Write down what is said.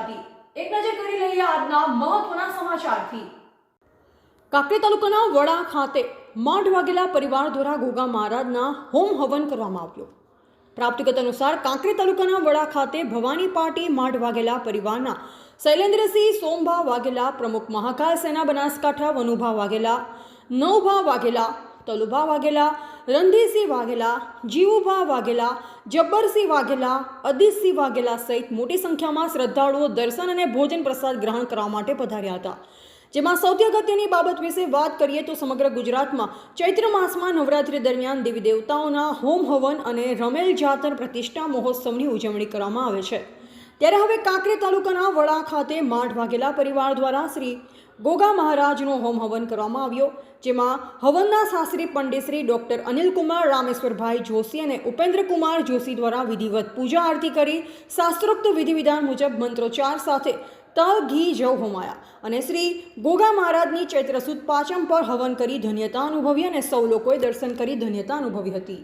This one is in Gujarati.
ગુજરાતી. એક નજર કરી લઈએ આજના મહત્વના સમાચારથી. કાંકરી તાલુકાના વડા ખાતે માંડ વાગેલા પરિવાર દ્વારા ગોગા મહારાજના હોમ હવન કરવામાં આવ્યો. પ્રાપ્તિગત અનુસાર કાંકરી તાલુકાના વડા ખાતે ભવાની પાર્ટી માંડ વાઘેલા પરિવારના શૈલેન્દ્રસિંહ સોમભા વાઘેલા પ્રમુખ મહાકાલ સેના બનાસકાંઠા, વનુભા વાઘેલા નવભા વાઘેલા તલુભા વાઘેલા રણધીરસિંહ વાઘેલા જીવુભા વાઘેલા જબ્બરસિંહ વાઘેલા અદિતસિંહ વાઘેલા સહિત મોટી સંખ્યામાં શ્રદ્ધાળુઓ દર્શન અને ભોજન પ્રસાદ ગ્રહણ કરવા માટે પધાર્યા હતા જેમાં સૌથી અગત્યની બાબત વિશે વાત કરીએ તો સમગ્ર ગુજરાતમાં ચૈત્ર માસમાં નવરાત્રી દરમિયાન દેવી દેવતાઓના હોમ હવન અને રમેલ જાતર પ્રતિષ્ઠા મહોત્સવની ઉજવણી કરવામાં આવે છે ત્યારે હવે કાંકરે તાલુકાના વડા ખાતે માઠ વાઘેલા પરિવાર દ્વારા શ્રી ગોગા મહારાજનો હોમ હવન કરવામાં આવ્યો, જેમાં હવનના શાસ્ત્રી પંડિત શ્રી ડોક્ટર અનિલકુમાર, રામેશ્વરભાઈ જોશી અને ઉપેન્દ્રકુમાર જોશી દ્વારા વિધિવત પૂજા આરતી કરી, શાસ્ત્રોક્ત વિધિવિધાન મુજબ મંત્રોચ્ચાર સાથે તલ, ઘી, જવ હોમાયા અને શ્રી ગોગા મહારાજની ચૈત્ર સુદ પાંચમ પર હવન કરી ધન્યતા અનુભવી અને સૌ લોકોએ દર્શન કરી ધન્યતા અનુભવી હતી.